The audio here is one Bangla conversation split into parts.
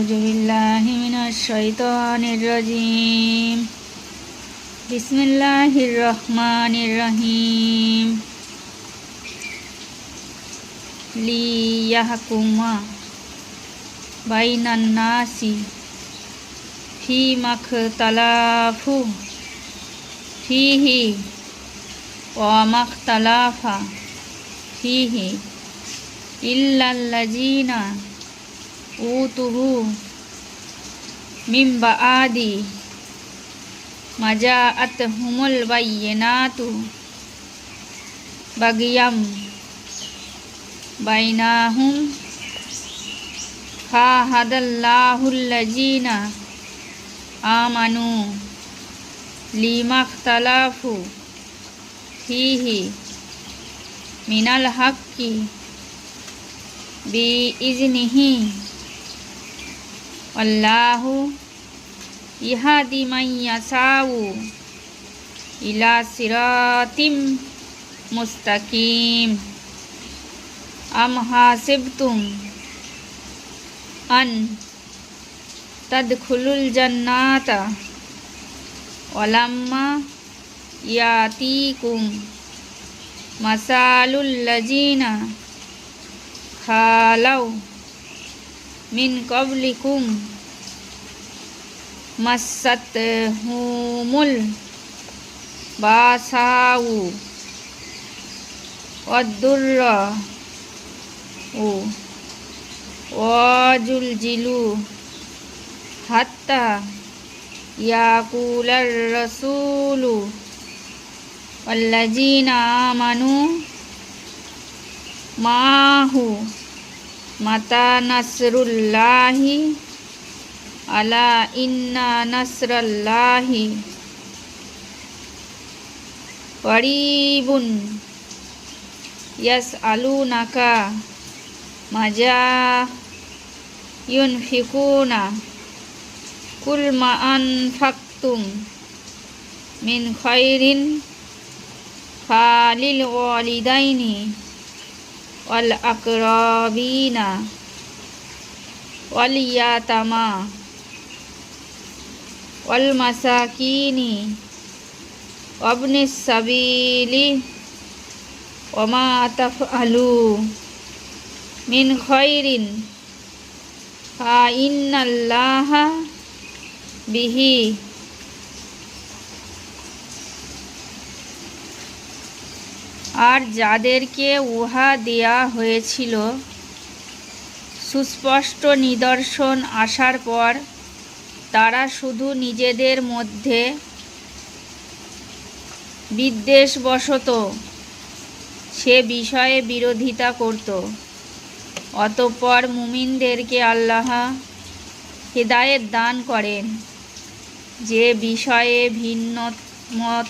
أعوذ بالله من الشيطان الرجيم بسم الله الرحمن الرحيم ليحكم بين الناس فيما اختلفوا فيه وما اختلف فيه إلا الذين أوتوه من بعد ما جاءتهم البينات بغيا بينهم فهدى الله الذين آمنوا لما اختلفوا فيه من الحق بإذنه আল্লাহু ইহাদি মাইয়াসাউ ইলা সিরাতিম মুস্তাকিম। আম হাসিবতুম আন তদখুলুল জান্নাতা ওলাম্মা ইয়াতিকুম মাসালুল্লাজিনা খালাউ مثال الذين خالوا من قبلكم مستهم الباساء والضر وزلزلوا حتى يقول الرسول والذين آمنوا معه মাতা নাসরুল্লাহি আলা ইন্না নাসরাল্লাহি, করিবুন ইয়াস আলু নাকা মাজা ইউনফিকুনা কুল মা আনফাকতুম মিন খৈরিন খালিল ওয়ালিদাইনি। ওয়াল আকরবিনা ওয়াল ইয়াতামা ওয়াল মাসাকিনি অবনে সাবিলি ওমা তাফ আলু মিন বিহি আর যাদেরকে উহা দেয়া হয়েছিল, সুস্পষ্ট নিদর্শন আসার পর তারা শুধু নিজেদের মধ্যে বিদ্বেষবশত সে বিষয়ে বিরোধিতা করত। অতঃপর মুমিনদেরকে আল্লাহ হেদায়েত দান করেন। যে বিষয়ে ভিন্ন মত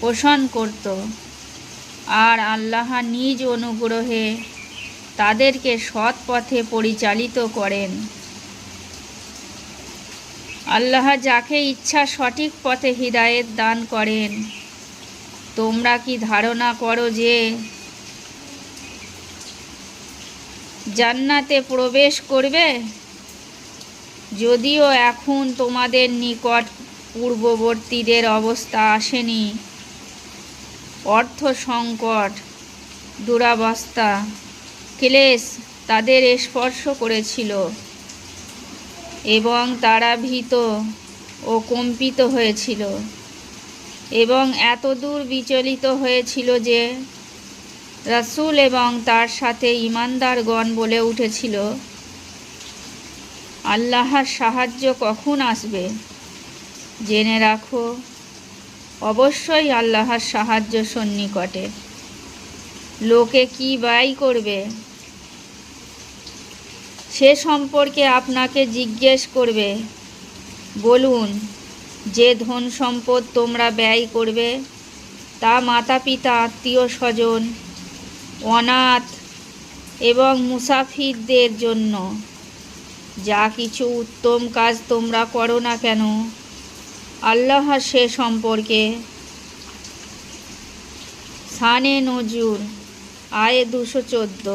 পোষণ করত। আর আল্লাহ নিজ অনুগ্রহে তাদেরকে সৎ পথে পরিচালিত করেন। আল্লাহ যাকে ইচ্ছা সঠিক পথে হৃদায়ত দান করেন, তোমরা কি ধারণা করো যে জান্নাতে প্রবেশ করবে? যদিও এখন তোমাদের নিকট পূর্ববর্তীদের অবস্থা আসেনি অর্থ সংকট, দুরাবস্থা, ক্লেশ তাদের স্পর্শ করেছিল এবং তারা ভীত ও কম্পিত হয়েছিল এবং এতদূর বিচলিত হয়েছিল যে রাসুল এবং তার সাথে ইমানদারগণ বলে উঠেছিল, আল্লাহর সাহায্য কখন আসবে? জেনে রাখো অবশ্যই আল্লাহর সাহায্য সন্নিকটে। লোকে কি ব্যয় করবে? সে সম্পর্কে আপনাকে জিজ্ঞেস করবে। বলুন, যে ধন সম্পদ তোমরা ব্যয় করবে, তা মাতা পিতা আত্মীয় স্বজন অনাথ এবং মুসাফিরদের জন্য। যা কিছু উত্তম কাজ তোমরা করো না কেন? আল্লাহ সে সম্পর্কে। সানে নজুর আয়ে দুশো চোদ্দ।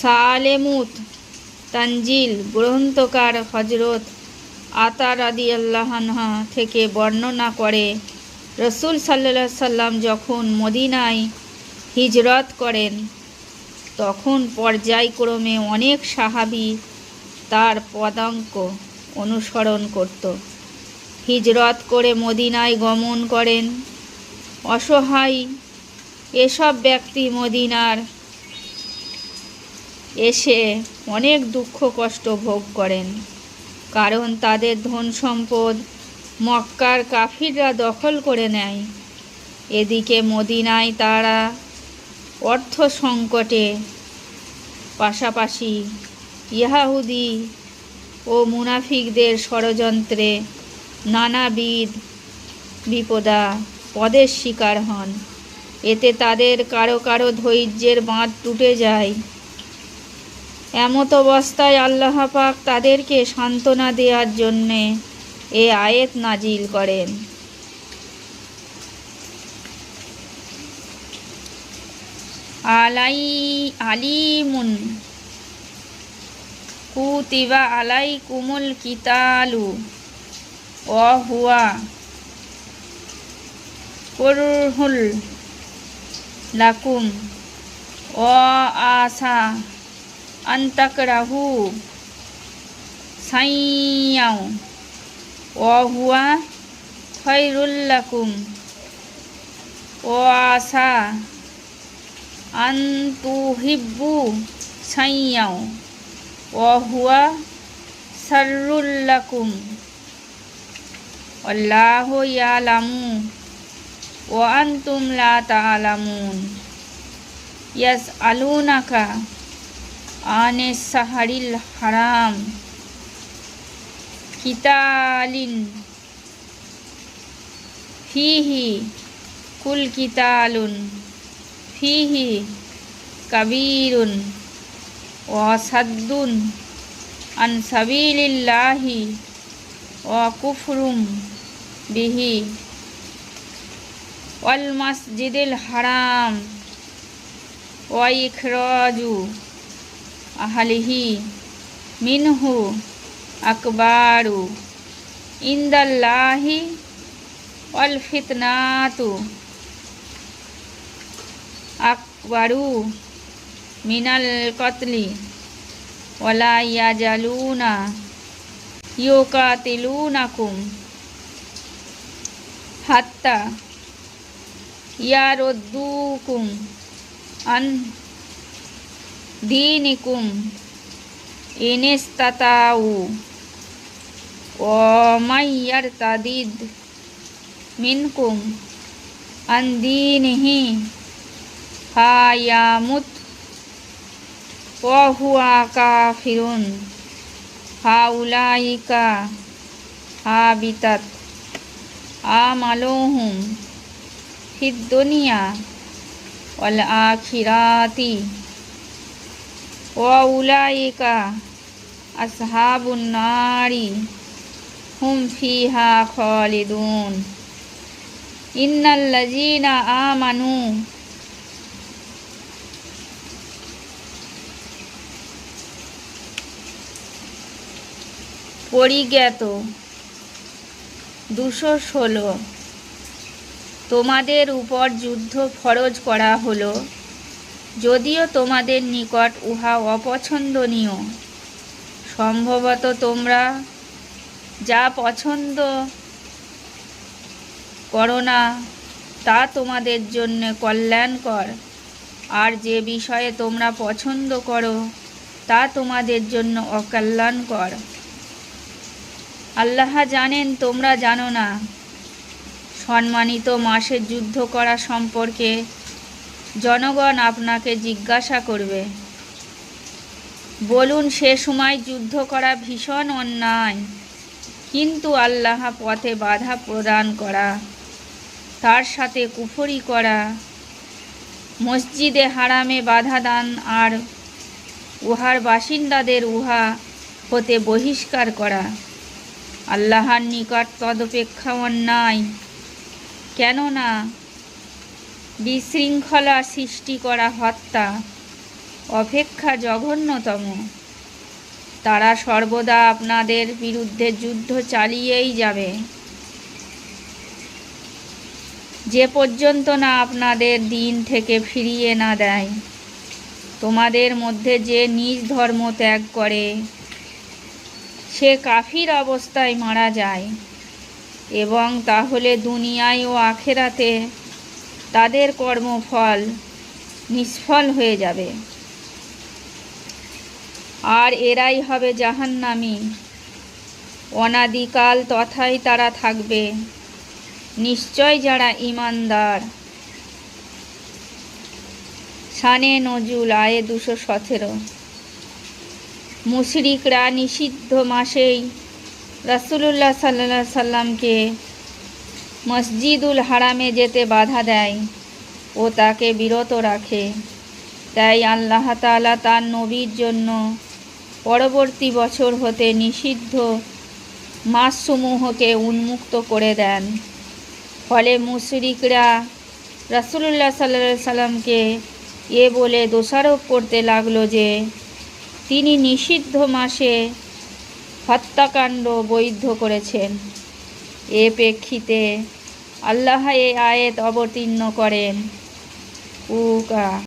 সালেমুত, তানজিল, গ্রন্থকার হজরত আতার আদি আল্লাহানহা থেকে বর্ণনা করে, রসুল সাল্লা সাল্লাম যখন মদিনায় হিজরত করেন, তখন পর্যায়ক্রমে অনেক সাহাবি তার পদাঙ্ক অনুসরণ করত। হিজরত করে মদিনায় গমন করেন। অসহায় এসব ব্যক্তি মদিনার এসে অনেক দুঃখ কষ্ট ভোগ করেন। কারণ তাদের ধন সম্পদ মক্কার কাফিররা দখল করে নেয়। এদিকে মদিনায় তারা অর্থ সংকটে, পাশাপাশি ইয়াহুদি ও মুনাফিকদের ষড়যন্ত্রে নানাবিধ বিপদা পদের শিকার হন। এতে তাদের কারও কারও ধৈর্যের বাঁধ টুটে যায়। এমত অবস্থায় আল্লাহ পাক তাদেরকে সান্ত্বনা দেওয়ার জন্যে এ আয়েত নাজিল করেন। আলাই, আলিমুন কুতিবা আলাই কুমুল কিতালু। অ হুয়া করহুল লাকুম। অ আসা আন্তাকরাহু সাইয়াও ও হুয়া খৈরুল্লাকুম ও আসা আন্তুহিব্বু সাইয়াও ও হুয়া সারুল্লাকুম আল্লাহ ইয়ালামু ও আন্তুম লা তালামুন ইয়াস আলুনাকা আনে সাহারিল হারাম কিতালিন ফিহি কুল কিতালুন ফিহি কাবীরুন ওয়াসাদ্দুন আন সাবিলিল্লাহি ওয়া কুফরুম বিহি। ওয়াল মাসজিদিল হারাম। ওয়া ইখরাজু আহালিহি মিনহু আকবারু। ইন্দাল্লাহি ওয়াল ফিতনাতু আকবারু মিনাল কতলি। ওয়ালা ইয়াজালুনা ইউকাতিলুনাকুম। হাত্তা ইয়ারুদ্দুকুম আন দীনিকুম ইনিস্তাতাউ ও মাইয়ার তাদিদ মিনকুম আন দীনিহি ফায়ামুত ওহুয়া কাফিরুন ফাউলাইকা হাবিতাত আমালুহুম ফিদ দুনিয়া ওয়াল আখিরাতি ওয়াউলাইকা আসহাবুন নারি হুম ফিহা খালিদুন ইন্নাল্লাযীনা আমানু পরিজ্ঞাত দুশো ষোলো। তোমাদের উপর যুদ্ধ ফরজ করা হলো। যদিও তোমাদের নিকট উহা অপছন্দনীয়। সম্ভবত তোমরা যা পছন্দ করো না, তা তোমাদের জন্য কল্যাণকর। আর যে বিষয়ে তোমরা পছন্দ করো, তা তোমাদের জন্য অকল্যাণকর। আল্লাহ জানেন, তোমরা জানো না। সম্মানিত মাসে যুদ্ধ করা সম্পর্কে জনগণ আপনাকে জিজ্ঞাসা করবে। বলুন, সে সময় যুদ্ধ করা ভীষণ অন্যায়, কিন্তু আল্লাহ পথে বাধা প্রদান করা, তার সাথে কুফরি করা, মসজিদে হারামে বাধা দান আর উহার বাসিন্দাদের উহা হতে বহিষ্কার করা। আল্লাহর নিকট তদপেক্ষা অন্যায়। কেননা, বিশৃঙ্খলা সৃষ্টি করা হত্যা অপেক্ষা জঘন্যতম। তারা সর্বদা আপনাদের বিরুদ্ধে যুদ্ধ চালিয়েই যাবে। যে পর্যন্ত না আপনাদের দিন থেকে ফিরিয়ে না দেয়, তোমাদের মধ্যে যে নিজ ধর্ম ত্যাগ করে সে কাফির অবস্থায় মারা যায় এবং তাহলে দুনিয়ায় ও আখেরাতে তাদের কর্মফল নিষ্ফল হয়ে যাবে। আর এরাই হবে জাহান্নামি। অনাদিকাল তথায় তারা থাকবে। নিশ্চয় যারা ইমানদার সানে নজুল, আয়ে দুশো সতেরো। মুশরিকরা নিষিদ্ধ মাসেই রাসুলুল্লাহ সাল্লা সাল্লামকে মসজিদুল হারামে যেতে বাধা দেয় ও তাকে বিরত রাখে। তাই আল্লাহ তাআলা তার নবীর জন্য পরবর্তী বছর হতে নিষিদ্ধ মাসসমূহকে উন্মুক্ত করে দেন। ফলে মুশরিকরা রাসুলুল্লাহ সাল্লা সাল্লামকে এ বলে দোষারোপ করতে লাগল যে তিনি নিষিদ্ধ মাসে হত্যাকাণ্ড বৈধ করেছেন। এ প্রেক্ষিতে আল্লাহ এ আয়েত অবতীর্ণ করেন। উকা